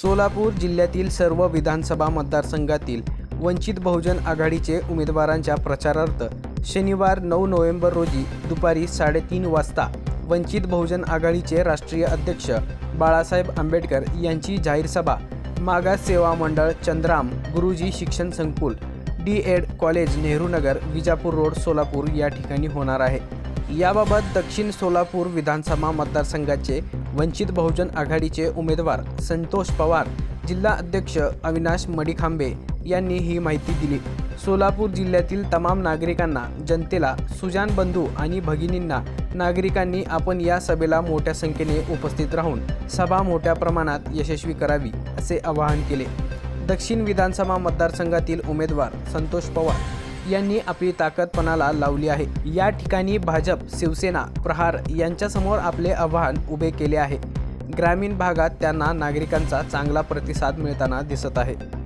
सोलापूर जिल्ह्यातील सर्व विधानसभा मतदारसंघातील वंचित बहुजन आघाडीचे उमेदवारांच्या प्रचारार्थ शनिवार नऊ नोव्हेंबर रोजी दुपारी साडेतीन वाजता वंचित बहुजन आघाडीचे राष्ट्रीय अध्यक्ष बाळासाहेब आंबेडकर यांची जाहीर सभा मागास सेवा मंडळ चंद्राम गुरुजी शिक्षण संकुल D Ed college Nehru Nagar Vijapur road Solapur या ठिकाणी होणार आहे. याबाबत दक्षिण सोलापूर विधानसभा मतदारसंघाचे वंचित बहुजन आघाडीचे उमेदवार संतोष पवार जिल्हा अध्यक्ष अविनाश मडिखांबे यांनी ही माहिती दिली. सोलापूर जिल्ह्यातील तमाम नागरिकांना जनतेला सुजान बंधू आणि भगिनींना नागरिकांनी आपण या सभेला मोठ्या संख्येने उपस्थित राहून सभा मोठ्या प्रमाणात यशस्वी करावी असे आवाहन केले. दक्षिण विधानसभा मतदारसंघातील उमेदवार संतोष पवार यांनी आपली ताकदपणाला लावली आहे. या ठिकाणी भाजप शिवसेना प्रहार यांच्यासमोर आपले आव्हान उभे केले आहे. ग्रामीण भागात त्यांना नागरिकांचा चांगला प्रतिसाद मिळताना दिसत आहे.